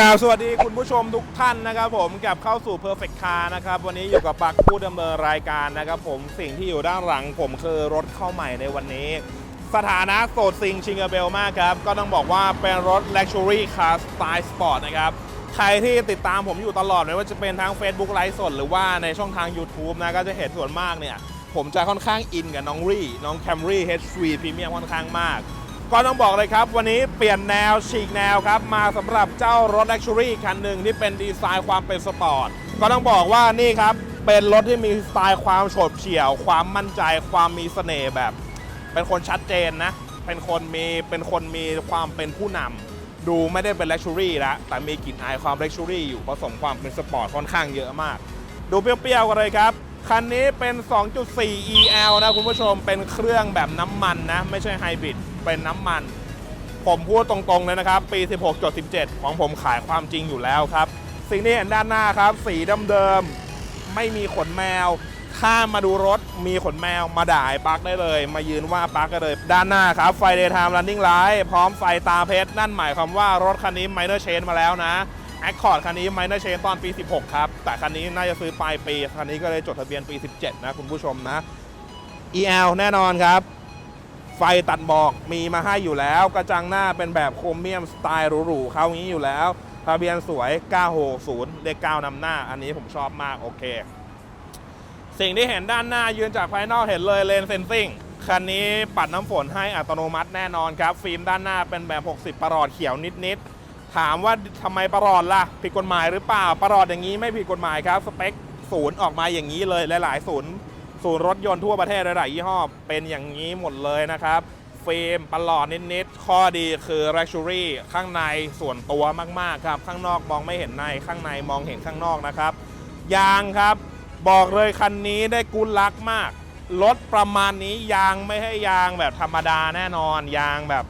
กล่าวสวัสดีคุณผู้ชมทุกท่านนะครับผมกลับเข้าสู่ Perfect Car นะครับวันนี้อยู่กับปักผู้ดำเนินรายการนะครับผมสิ่งที่อยู่ด้านหลังผมคือรถเข้าใหม่ในวันนี้ สถานะโสดซิงชิงเกเบลมากครับ ก็ต้องบอกว่าเป็นรถ Luxury Car Style Sport นะครับ ใครที่ติดตามผมอยู่ตลอดไม่ว่าจะเป็นทั้ง Facebook ไลฟ์สดหรือว่าในช่องทาง YouTube นะก็จะเห็นส่วนมากเนี่ย ผมจะค่อนข้างอินกับน้องรี่น้อง Camry HV Premium ค่อนข้างมาก ก็ต้องบอกเลยครับ วันนี้เปลี่ยนแนวฉีกแนวครับ มาสำหรับเจ้ารถ Luxury คันหนึ่งที่เป็นดีไซน์ความเป็นสปอร์ต ก็ต้องบอกว่านี่ครับ เป็นรถที่มีสไตล์ความโฉบเฉี่ยว ความมั่นใจ ความมีเสน่ห์แบบ เป็นคนชัดเจนนะ เป็นคนมีเป็นคนมีความเป็นผู้นำดูไม่ได้เป็น Luxury แล้วแต่มีกลิ่นอายความ Luxury อยู่ผสมความเป็นสปอร์ตค่อนข้างเยอะมาก ดูเปรี้ยวๆกันเลยครับคันนี้เป็น 2.4 EL นะคุณผู้ชมเป็นเครื่องแบบน้ำมันนะ ไม่ใช่ไฮบริด เป็นน้ำมัน ผมพูดตรงๆเลยนะครับ ปี 16.17 ของผมขายความจริงอยู่แล้วครับ สิ่งที่เห็นด้านหน้าครับ สีเดิมๆไม่มีขนแมว ถ้ามาดูรถมีขนแมวมาด่ายปักได้เลย มายืนว่าปักได้เลย ด้านหน้าครับไฟ Daytime Running Light พร้อมไฟตาเพชรนั่นหมายความว่ารถคันนี้ Minor Change มาแล้วนะ Accord คันนี้ Minor Change ตอนปี 16 ครับ แต่คันนี้น่าจะซื้อปลายปี คันนี้ก็เลยจดทะเบียนปี 17 นะคุณผู้ชมนะ EL แน่นอนครับ ไฟตัดหมอกมีมาให้อยู่แล้ว กระจังหน้าเป็นแบบโครเมียมสไตล์หรูๆเขางี้อยู่แล้วทะเบียนสวย 960 เลข9นำหน้า อันนี้ผมชอบมากโอเค สิ่งที่เห็นด้านหน้ายืนจากภายนอกเห็นเลยเลนเซนซิ่งคันนี้ปัดน้ำฝนให้อัตโนมัติแน่นอนครับ ฟิล์มด้านหน้าเป็นแบบ 60 ประหลอดเขียวนิดๆ ถามว่าทำไมประหลอดล่ะ ผิดกฎหมายหรือเปล่า ประหลอดอย่างนี้ไม่ผิดกฎหมายครับ สเปคศูนย์ออกมาอย่างนี้เลยหลายๆศูนย์ ศูนย์รถยนต์ทั่วประเทศหลายๆยี่ห้อเป็นอย่างนี้หมดเลยนะครับฟิล์มประหลอดนิดๆข้อดีคือ Luxury ข้างในส่วนตัวมากๆครับ ข้างนอกมองไม่เห็นในข้างในมองเห็นข้างนอกนะครับ ยางครับบอกเลยคันนี้ได้กุลลักมากรถประมาณนี้ยางไม่ให้ยางแบบธรรมดาแน่นอน ยางแบบ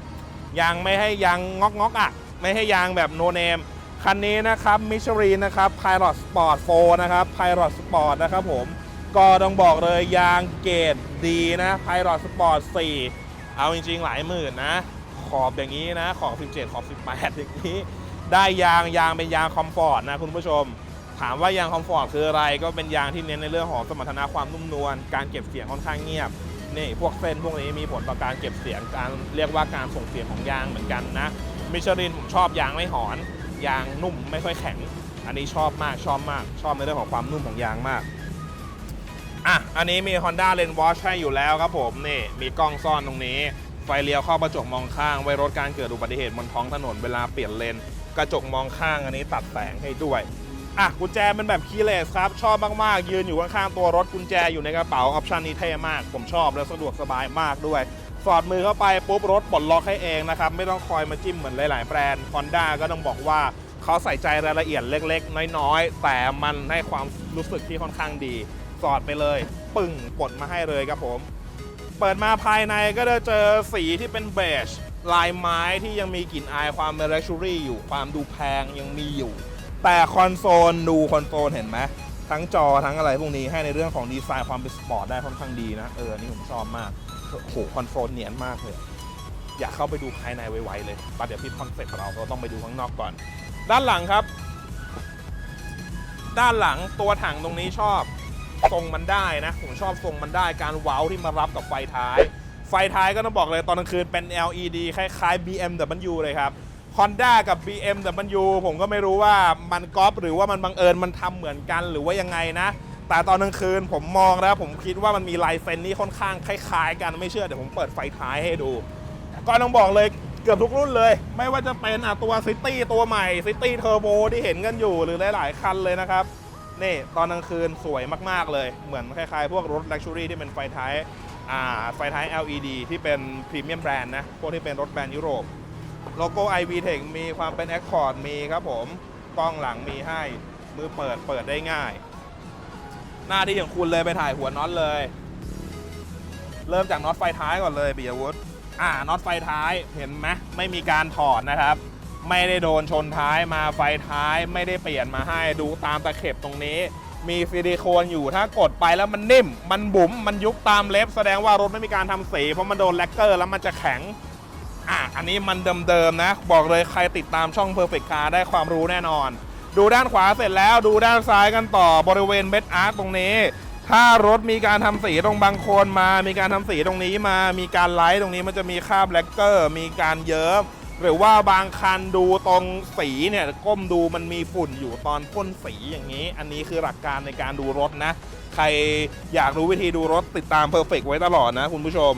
ยางไม่ให้ยางงอกงอกๆอะ ไม่ให้ยางแบบโนเนมคันนี้นะครับมิชลีนนะครับ Pilot Sport 4นะครับ Pilot Sport นะครับผม ก็ต้องบอกเลยยางเกรดดีนะ Pilot Sport 4เอาจริงๆ หลายหมื่นนะ ขอบอย่างนี้นะ ขอบ 17 ขอบ 18 อย่างนี้ ได้ยางยางเป็นยางคอมฟอร์ตนะคุณผู้ชม ถามว่ายางคอมฟอร์ตคืออะไร ก็เป็นยางที่เน้นในเรื่องของสมรรถนะความนุ่มนวล การเก็บเสียงค่อนข้างเงียบ นี่พวกเส้นพวกนี้มีผลต่อการเก็บเสียง การเรียกว่าการส่งเสียงของยางเหมือนกันนะ มิชลินผมชอบยางไม่หอน ยางนุ่มไม่ค่อยแข็ง อันนี้ชอบมากชอบมาก ชอบในเรื่องของความนุ่มของยางมาก อะ อันนี้มี Honda Lane Watch ให้อยู่แล้วครับผมนี่มีกล้องซ่อนตรงนี้ ไฟเลี้ยวเข้ากระจกมองข้างไว้ลดการเกิดอุบัติเหตุบนท้องถนนเวลาเปลี่ยนเลนกระจกมองข้างอันนี้ตัดแสงให้ด้วยอะกุญแจเป็นแบบคีย์เลสครับ ชอบมากๆ ยืนอยู่ข้างๆตัวรถกุญแจอยู่ในกระเป๋าออปชันนี้เท่มาก ผมชอบและสะดวกสบายมากด้วย สอดมือเข้าไปปุ๊บรถปลดล็อกให้เองนะครับ ไม่ต้องคอยมาจิ้มเหมือนหลายๆแบรนด์ Honda ก็ต้องบอกว่าเขาใส่ใจรายละเอียดเล็กๆ น้อยๆ แต่มันให้ความรู้สึกที่ค่อนข้างดี อดไปเลย ปึ่งปลดมาให้เลยครับผม เปิดมาภายในก็จะเจอสีที่เป็นเบจลายไม้ที่ยังมีกลิ่นอายความเป็น luxury อยู่ความดูแพงยังมีอยู่ แต่คอนโซลดูคอนโซลเห็นไหมทั้งจอทั้งอะไรพวกนี้ให้ในเรื่องของดีไซน์ความเป็นสปอร์ตได้ค่อนข้างดีนะเออนี่ผมชอบมากโอ้โหคอนโซลเนียนมากเลยอยากเข้าไปดูภายในไวๆเลยปะเดี๋ยวพี่คอนเซ็ปต์เราเราต้องไปดูข้างนอกก่อน ด้านหลังครับ ด้านหลังตัวถังตรงนี้ชอบ ทรงมันได้นะ ผมชอบทรงมันได้การเว้าที่มารับกับไฟท้าย ไฟท้ายก็ต้องบอกเลยตอนกลางคืนเป็น LED คล้ายๆ BMW เลยครับ Honda กับ BMW ผมก็ไม่รู้ว่ามันก๊อปหรือว่ามันบังเอิญมันทำเหมือนกันหรือว่ายังไงนะ แต่ตอนกลางคืนผมมองแล้วผมคิดว่ามันมีลายเซ็นที่ค่อนข้างคล้ายๆ กันไม่เชื่อเดี๋ยวผมเปิดไฟท้ายให้ดู ก็ต้องบอกเลยเกือบทุกรุ่นเลย ไม่ว่าจะเป็นตัวซิตี้ตัวใหม่ซิตี้เทอร์โบที่เห็นกันอยู่หรือหลายๆคันเลยนะครับ นี่ตอนกลางคืนสวยมาก ๆ เลย เหมือนคล้าย ๆ พวกรถ Luxury ที่เป็นไฟท้ายอ่าไฟท้าย LED ที่เป็นพรีเมียมแบรนด์นะ พวกที่เป็นรถแบรนด์ยุโรป โลโก้ iV Tech มีความเป็น Accord มีครับผม กล้องหลังมีให้ มือเปิดเปิดได้ง่าย หน้าที่ของคุณเลยไปถ่ายหัวน็อตเลย เริ่มจากน็อตไฟท้ายก่อนเลยปิยวุฒิอ่าน็อตไฟท้ายเห็นไหมไม่มีการถอดนะครับ ไม่ได้โดนชนท้ายมาไฟท้ายไม่ได้เปลี่ยนมาให้ดูตามตะเข็บตรงนี้ มีซิลิโคนอยู่ถ้ากดไปแล้วมันนิ่ม มันบุ๋มมันยุบตามเล็บ แสดงว่ารถไม่มีการทำสีเพราะมันโดนแลกเกอร์แล้วมันจะแข็งอะอันนี้มันเดิมๆนะ บอกเลยใครติดตามช่อง Perfect Car ได้ความรู้แน่นอน ดูด้านขวาเสร็จแล้วดูด้านซ้ายกันต่อบริเวณเบดอาร์ตตรงนี้ ถ้ารถมีการทำสีตรงบางโคนมา มีการทำสีตรงนี้มา มีการไลท์ตรงนี้มันจะมีคราบแลกเกอร์ มีการเยิ้ม หรือว่าบางคันดูตรงสีเนี่ยก้มดูมันมีฝุ่นอยู่ตอนพ่นสีอย่างนี้ อันนี้คือหลักการในการดูรถนะ ใครอยากรู้วิธีดูรถติดตาม Perfect ไว้ตลอดนะคุณผู้ชม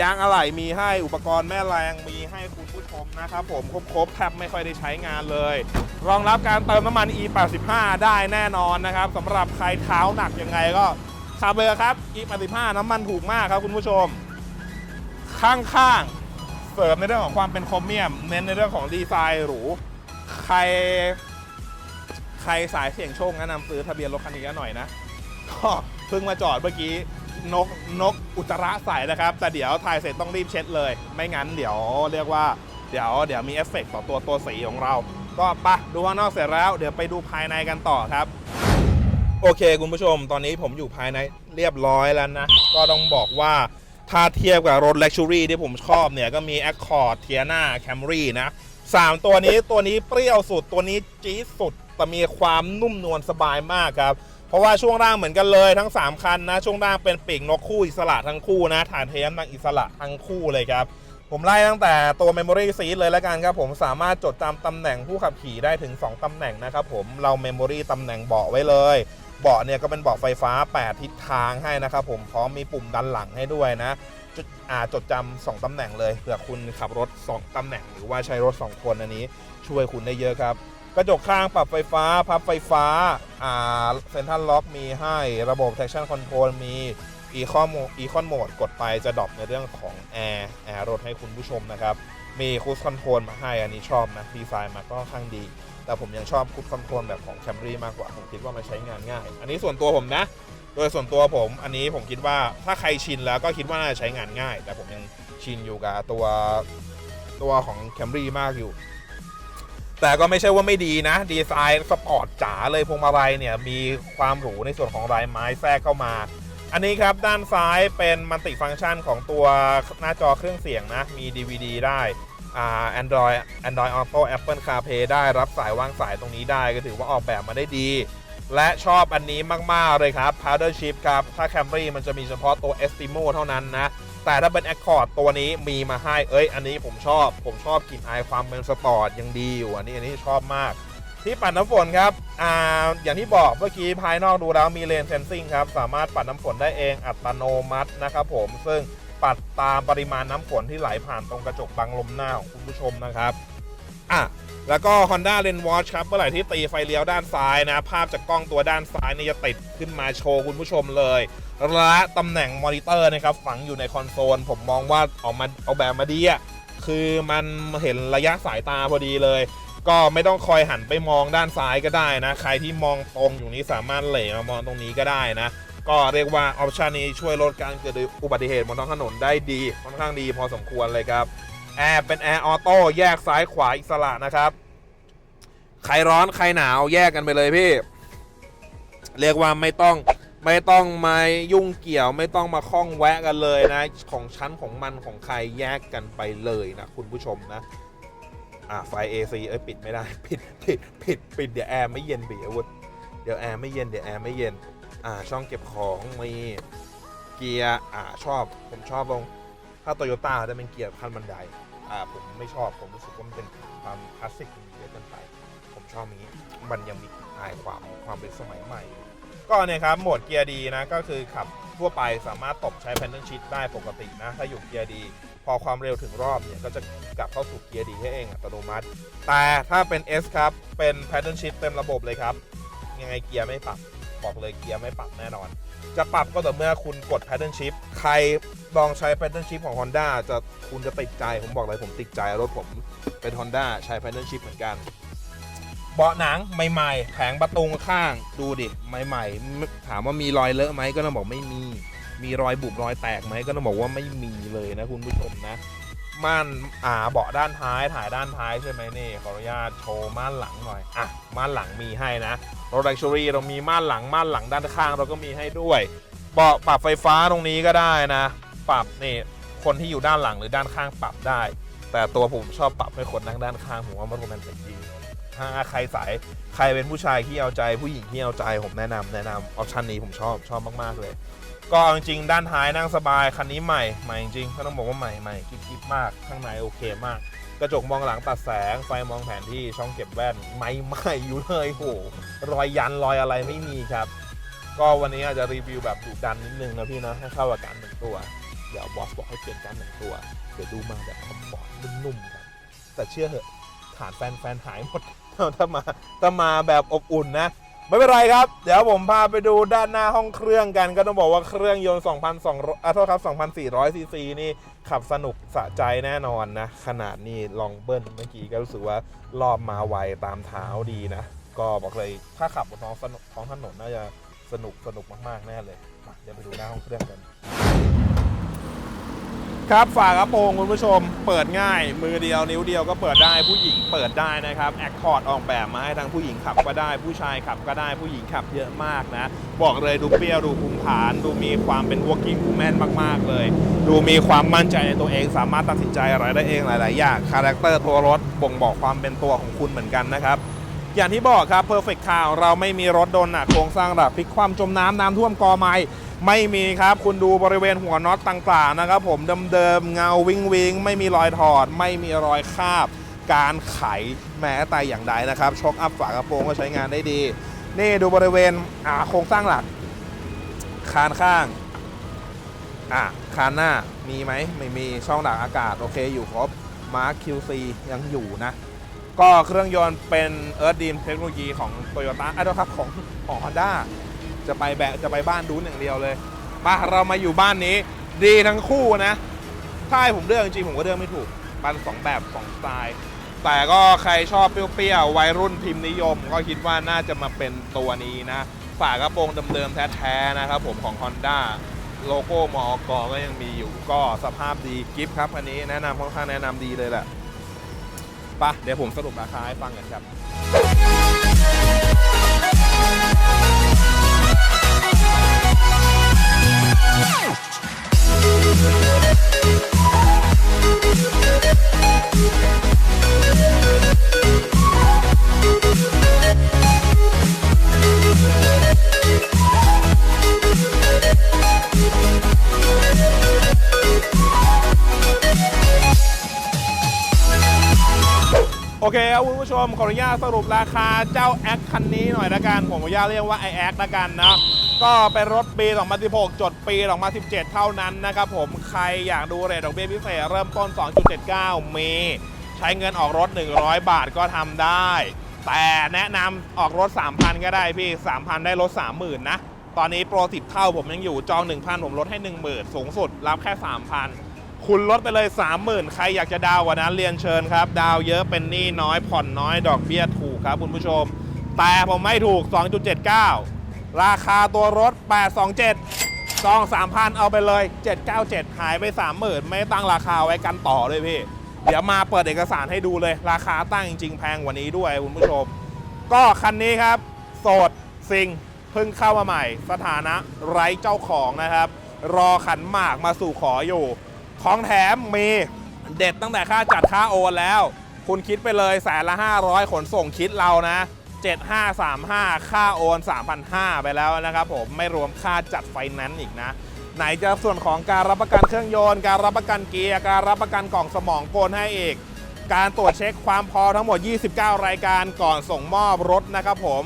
ยางอะไหล่มีให้อุปกรณ์แม่แรงมีให้คุณผู้ชมนะครับผมครบๆแทบไม่ค่อยได้ใช้งานเลย รองรับการเติมน้ำมัน E85 ได้แน่นอนนะครับสำหรับใครเท้าหนักยังไงก็ขับเลยครับ E85 น้ำมันถูกมากครับคุณผู้ชม ข้างๆ เสริมในเรื่องของความเป็นโครเมียม เน้นในเรื่องของดีไซน์หรู ใคร ใครสายเสี่ยงโชคแนะนำซื้อทะเบียนรถคันนี้กันหน่อยนะ ก็เพิ่งมาจอดเมื่อกี้นกนกอุจจาระใส่นะครับ แต่เดี๋ยวถ่ายเสร็จต้องรีบเช็ดเลย ไม่งั้นเดี๋ยวเรียกว่าเดี๋ยวเดี๋ยวมีเอฟเฟกต์ต่อตัวตัวสีของเรา ก็ไปะดูข้างนอกเสร็จแล้ว เดี๋ยวไปดูภายในกันต่อครับ โอเค คุณผู้ชม ตอนนี้ผมอยู่ภายในเรียบร้อยแล้วนะ ก็ต้องบอกว่า ถ้าเทียบกับรถ Luxury ที่ผมชอบเนี่ยก็มี Accord Tiana Camry นะสามตัวนี้ตัวนี้เปรี้ยวสุดตัวนี้จี๊ดสุดแต่มีความนุ่มนวลสบายมากครับ เพราะว่าช่วงล่างเหมือนกันเลยทั้ง 3 คันนะ ช่วงล่างเป็นปีกนกคู่อิสระทั้งคู่นะฐานเทียมตั้งอิสระทั้งคู่เลยครับ ผมไล่ตั้งแต่ตัว Memory Seat เลยแล้วกันครับ ผมสามารถจดจำตำแหน่งผู้ขับขี่ได้ถึง 2ตำแหน่งนะครับผมเรา Memory ตำแหน่งเบาะไว้เลย เบาะเนี่ยก็เป็นเบาะไฟฟ้า 8 ทิศทางให้นะครับผมพร้อมมีปุ่มดันหลังให้ด้วยนะจดอ่าจดจำสองตำแหน่งเลยเผื่อคุณขับรถ 2ตำแหน่งหรือว่าใช้รถ 2 คนอันนี้ช่วยคุณได้เยอะครับ กระจกข้างปรับไฟฟ้า พับไฟฟ้าอ่าเซนทรัลล็อกมีให้ระบบ traction control มีอีคอนโหมดอีคอนโหมดกดไปจะดรอปในเรื่องของแอร์แอร์รถให้คุณผู้ชมนะครับ มีคูสคอนโทรลมาให้อันนี้ชอบนะดีไซน์มาก็ค่อนข้างดี แต่ผมยังชอบคูสคอนโทรลแบบของ Camry มากกว่า ผมคิดว่ามันใช้งานง่าย อันนี้ส่วนตัวผมนะ โดยส่วนตัวผมอันนี้ผมคิดว่าถ้าใครชินแล้วก็คิดว่าน่าจะใช้งานง่าย แต่ผมยังชินอยู่กับตัวตัวของ Camry มากอยู่ แต่ก็ไม่ใช่ว่าไม่ดีนะ ดีไซน์สปอร์ตจ๋าเลยพวงมาลัยเนี่ยมีความหรูในส่วนของลายไม้แทรกเข้ามา อันนี้ครับด้านซ้ายเป็นมัลติฟังก์ชันของตัวหน้าจอเครื่องเสียงนะ มี DVD ได้ อ่า Android Android Auto Apple CarPlay ได้รับสายวางสายตรงนี้ได้ก็ถือว่าออกแบบมาได้ดี และชอบอันนี้มาก ๆ เลยครับ Powder Chip ครับ ถ้า Camry มันจะมีเฉพาะตัว Estimo เท่านั้นนะ แต่ถ้าเป็น Accord ตัวนี้มีมาให้ เอ้ย อันนี้ผมชอบ ผมชอบกลิ่นอายความเป็นสปอร์ตยังดีอยู่อันนี้อันนี้ชอบมาก ที่ปัดน้ำฝนครับอ่าอย่างที่บอกเมื่อกี้ภายนอกดูแล้วมีเลนเซนซิงครับสามารถปัดน้ำฝนได้เองอัตโนมัตินะครับผมซึ่ง ปัดตามปริมาณน้ำฝนที่ไหลผ่านตรงกระจกบังลมหน้าของคุณผู้ชมนะครับอะแล้วก็ Honda l e n Watch ครับเมื่อไหร่ที่ตีไฟเลี้ยวด้านซ้ายนะ ภาพจากกล้องตัวด้านซ้ายนี่จะติดขึ้นมาโชว์คุณผู้ชมเลยและตำแหน่งมอนิเตอร์นะครับฝังอยู่ในคอนโซล ผมมองว่าออกมาเอาแบบมาดีอะคือมันเห็นระยะสายตาพอดีเลย ก็ไม่ต้องคอยหันไปมองด้านซ้ายก็ได้นะ ใครที่มองตรงอยู่นี้สามารถเหล่มามองตรงนี้ก็ได้นะ ก็เรียกว่าออปชันนี้ช่วยลดการเกิดอุบัติเหตุบนท้องถนนได้ดีค่อนข้างดีพอสมควรเลยครับแอร์เป็นแอร์ออโต้แยกซ้ายขวาอิสระนะครับใครร้อนใครหนาวแยกกันไปเลยพี่ เรียกว่าไม่ต้องไม่ต้องมายุ่งเกี่ยว ไม่ต้องมาคล้องแวะกันเลยนะ ของชั้นของมันของใครแยกกันไปเลยนะ คุณผู้ชมนะ อ่าไฟ AC เอ้ยปิดไม่ได้ ปิด ปิด ปิดปิดเดี๋ยวแอร์ไม่เย็นบีอาวุธเดี๋ยวแอร์ไม่เย็นเดี๋ยวแอร์ไม่เย็น อ่าช่องเก็บของมีเกียร์อ่าชอบผมชอบตรงถ้าโตโยต้าจะเป็นเกียร์ขั้นบันไดอ่าผมไม่ชอบผมรู้สึกว่ามันเป็นความคลาสสิกเยอะเกินไป ผมชอบอย่างนี้มันยังมีอายความความเป็นสมัยใหม่ ก็เนี่ยครับโหมดเกียร์ดีนะก็คือขับทั่วไปสามารถตบใช้แพนเดิลชิ t ได้ปกตินะ ถ้าอยู่เกียร์ดี พอความเร็วถึงรอบเนี่ยก็จะกลับเข้าสู่เกียร์ดีให้เองอัตโนมัติ แต่ถ้าเป็น S ครับเป็นแพนเดิลชิ t เต็มระบบเลยครับ ยังไงเกียร์ไม่ปรับ บอกเลยเกียร์ไม่ปรับแน่นอน จะปรับก็ต่อเมื่อคุณกด pattern shift ใครลองใช้ pattern shift ของ Honda จะคุณจะติดใจผมบอกเลยผมติดใจรถผมเป็น Honda ใช้ pattern shift เหมือนกันเบาะหนังใหม่ๆแผงประตูข้างดูดิใหม่ๆ ถามว่ามีรอยเลอะไหมก็ต้องบอกไม่มี มีรอยบุบรอยแตกไหมก็ต้องบอกว่าไม่มีเลยนะคุณผู้ชมนะ ม่านอ่าเบาะด้านท้ายถ่ายด้านท้ายใช่ไหมนี่ขออนุญาตโชว์ม่านหลังหน่อยอะม่านหลังมีให้นะรถ Luxury เรามีม่านหลังม่านหลังด้านข้างเราก็มีให้ด้วยเบาะปรับไฟฟ้าตรงนี้ก็ได้นะ ปรับนี่คนที่อยู่ด้านหลังหรือด้านข้างปรับได้ แต่ตัวผมชอบปรับให้คนนั่งด้านข้างผมว่ามันโรแมนติกดีถ้าใครสายใครเป็นผู้ชายที่เอาใจผู้หญิงที่เอาใจผมแนะนำแนะนำออปชันนี้ผมชอบชอบมากๆเลย ก็จริงๆด้านท้ายนั่งสบายคันนี้ใหม่ใหม่จริงๆก็ต้องบอกว่าใหม่ใหม่กิ๊บๆมากข้างในโอเคมาก กระจกมองหลังตัดแสงไฟมองแผนที่ช่องเก็บแว่นไม่ไหม่อยู่เลยโหรอยยันรอยอะไรไม่มีครับ ก็วันนี้อาจจะรีวิวแบบดุดันนิดนึงนะพี่นะให้เข้ากับการหนึ่งตัวเดี๋ยวบอสบอกให้เปลี่ยนการหนึ่งตัวเดี๋ยวดูมาแบบคอมฟอร์ตนุ่มๆกันแต่เชื่อเหอะฐานแฟนๆหายหมดถ้ามาถ้ามาแบบอบอุ่นนะ ไม่เป็นไรครับ เดี๋ยวผมพาไปดูด้านหน้าห้องเครื่องกัน ก็ต้องบอกว่าเครื่องยนต์ 2,200อะโทษครับ 2,400 ซีซีนี่ขับสนุกสะใจแน่นอนนะ ขนาดนี้ลองเบิ้ลเมื่อกี้ก็รู้สึกว่ารอบมาไวตามเท้าดีนะ ก็บอกเลยถ้าขับบนท้องท้องถนนน่าจะสนุกสนุกมากๆแน่เลยมาเดี๋ยวไปดูหน้าห้องเครื่องกัน ครับฝากระโปรงคุณผู้ชม เปิดง่าย มือเดียวนิ้วเดียวก็เปิดได้ผู้หญิงเปิดได้นะครับแอคคอร์ดออกแบบมาให้ทั้งผู้หญิงขับก็ได้ผู้ชายขับก็ได้ผู้หญิงขับเยอะมากนะ บอกเลยดูเปรี้ยวดูภูมิฐาน ดูมีความเป็น working woman มาก ๆ เลย ดูมีความมั่นใจในตัวเอง สามารถตัดสินใจอะไรได้เองหลาย ๆ อย่างคาแรคเตอร์ตัวรถบ่งบอกความเป็นตัวของคุณเหมือนกันนะครับอย่างที่บอกครับ Perfect Car เราไม่มีรถโดนหนักโครงสร้างหลักพลิกความจมน้ำน้ำท่วมกอไม้ ไม่มีครับคุณดูบริเวณหัวน็อตต่างๆนะครับ ผมเดิมๆเงาวิงวิงไม่มีรอยถอด ไม่มีรอยคาบ การไขแม้แต่อย่างใดนะครับช็อคอัพฝากระโปรงก็ใช้งานได้ดี นี่ดูบริเวณโครงสร้างหลัก คานข้างอะคานหน้ามีไหมไม่มีช่องดักอากาศโอเคอยู่ครบมาร์ค QC ยังอยู่นะ ก็เครื่องยนต์เป็น Earth Dream เทคโนโลยีของ Toyota อะเดี๋ยวครับของของ Honda จะไปแบะจะไปบ้านดูนอย่างเดียวเลยมาเรามาอยู่บ้านนี้ ดีทั้งคู่นะถ้าให้ผมเลือกจริงๆผมก็เลือกไม่ถูกบ้านสองแบบสองสไตล์แต่ก็ใครชอบเปรี้ยวๆวัยรุ่นพิมพ์นิยม ก็คิดว่าน่าจะมาเป็นตัวนี้นะฝากระโปรงเดิมๆแท้ๆนะครับผมของ Honda โลโก้มอกก็ยังมีอยู่ก็สภาพดีกิฟต์ครับ อันนี้แนะนำค่อนข้างแนะนำดีเลยแหละปะเดี๋ยวผมสรุปราคาให้ฟังกันครับ โอเคครับคุณผู้ชมขออนุญาตสรุปราคาเจ้าแอคคันนี้หน่อยละกัน ผมขออนุญาตเรียกว่าไอแอคละกันนะ ก็เป็นรถปี 2016 จดปี 2017 เท่านั้นนะครับผมใครอยากดูเรทดอกเบี้ยพิเศษเริ่มต้น 2.79 มี ใช้เงินออกรถ 100 บาทก็ทำได้ แต่แนะนำออกรถ 3,000 ก็ได้พี่ 3,000 ได้รถ 30,000 นะ ตอนนี้โปร 10 เท่าผมยังอยู่จอง 1,000 ผมลดให้ 10,000 สูงสุด รับแค่ 3,000 คุณลดไปเลย 30,000 ใครอยากจะดาวกว่านั้นเรียนเชิญครับ ดาวเยอะเป็นหนี้น้อยผ่อนน้อยดอกเบี้ยถูกครับคุณผู้ชม แต่ผมไม่ถูก 2.79 ราคาตัวรถ 827จอง 3,000 เอาไปเลย 797 หายไป 30,000 ไม่ตั้งราคาไว้กันต่อเลยพี่ เดี๋ยวมาเปิดเอกสารให้ดูเลย ราคาตั้งจริงๆ แพงกว่านี้ด้วยคุณผู้ชม ก็คันนี้ครับ โสดซิงเพิ่งเข้ามาใหม่ สถานะไร้เจ้าของนะครับ รอขันหมากมาสู่ขออยู่ ของแถมมีเด็ดตั้งแต่ค่าจัดค่าโอนแล้ว คุณคิดไปเลยแสนละ 500 ขนส่งคิดเรานะ 7535 ค่าโอน3,500 ไปแล้วนะครับผมไม่รวมค่าจัดไฟแนนซ์อีกนะ ไหนจะส่วนของการรับประกันเครื่องยนต์ การรับประกันเกียร์ การรับประกันกล่องสมองกลให้อีก การตรวจเช็คความพอทั้งหมด 29 รายการก่อนส่งมอบรถนะครับผม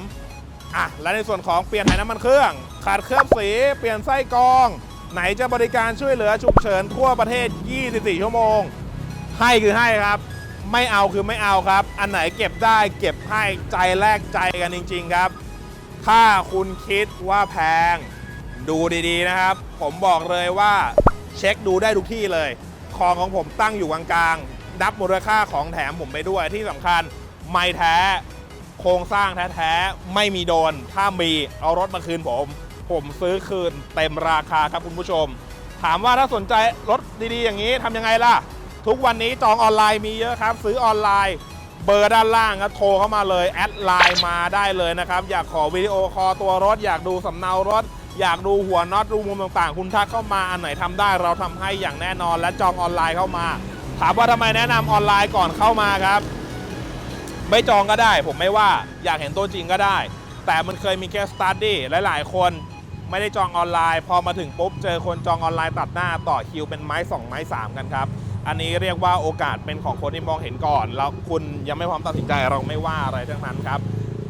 อะและในส่วนของเปลี่ยนถ่ายน้ำมันเครื่อง ขาดเคลือบสี เปลี่ยนไส้กรอง ไหนจะบริการช่วยเหลือฉุกเฉินทั่วประเทศ 24 ชั่วโมง ให้คือให้ครับ ไม่เอาคือไม่เอาครับ อันไหนเก็บได้เก็บให้ใจแลกใจกันจริง ๆครับ ถ้าคุณคิดว่าแพง ดูดีๆนะครับ ผมบอกเลยว่าเช็คดูได้ทุกที่เลย ของของผมตั้งอยู่กลางๆนับมูลค่าของแถมผมไปด้วยที่สำคัญไม่แท้ โครงสร้างแท้ๆไม่มีโดน ถ้ามีเอารถมาคืนผม ผมซื้อคืนเต็มราคาครับคุณผู้ชม ถามว่าถ้าสนใจรถดีๆ อย่างนี้ทำยังไงล่ะ ทุกวันนี้จองออนไลน์มีเยอะครับ ซื้อออนไลน์ เบอร์ด้านล่างครับโทรเข้ามาเลย แอดไลน์มาได้เลยนะครับ อยากขอวิดีโอคอลตัวรถ อยากดูสำเนารถ อยากดูหัวน็อตดูมุมต่างๆ คุณทักเข้ามาอันไหนทำได้เราทำให้อย่างแน่นอนและจองออนไลน์เข้ามา ถามว่าทำไมแนะนำออนไลน์ก่อนเข้ามาครับ ไม่จองก็ได้ ผมไม่ว่าอยากเห็นตัวจริงก็ได้ แต่มันเคยมีแค่สตาร์ดี้หลาย ๆ คนไม่ได้จองออนไลน์ พอมาถึงปุ๊บเจอคนจองออนไลน์ตัดหน้าต่อคิวเป็นไม้ 2 ไม้ 3 กันครับ อันนี้เรียกว่าโอกาสเป็นของคนที่มองเห็นก่อน แล้วคุณยังไม่พร้อมตัดสินใจเราไม่ว่าอะไรทั้งนั้นครับ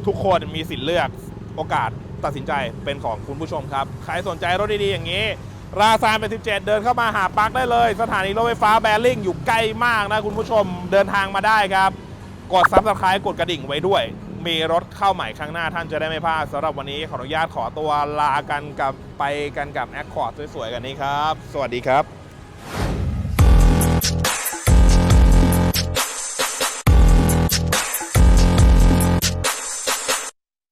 ทุกคนมีสิทธิ์เลือกโอกาสตัดสินใจเป็นของคุณผู้ชมครับ ใครสนใจรถดีๆอย่างนี้ ราซานเป็น 17 เดินเข้ามาหาปักได้เลย สถานีรถไฟฟ้าแบริ่งอยู่ใกล้มากนะคุณผู้ชมเดินทางมาได้ครับ กดซับสไครต์กดกระดิ่งไว้ด้วย มีรถเข้าใหม่ครั้งหน้าท่านจะได้ไม่พลาดสำหรับวันนี้ขออนุญาตขอตัวลากันกับไปกันกับแอคคอร์ดสวยๆกันนี้ครับ สวัสดีครับ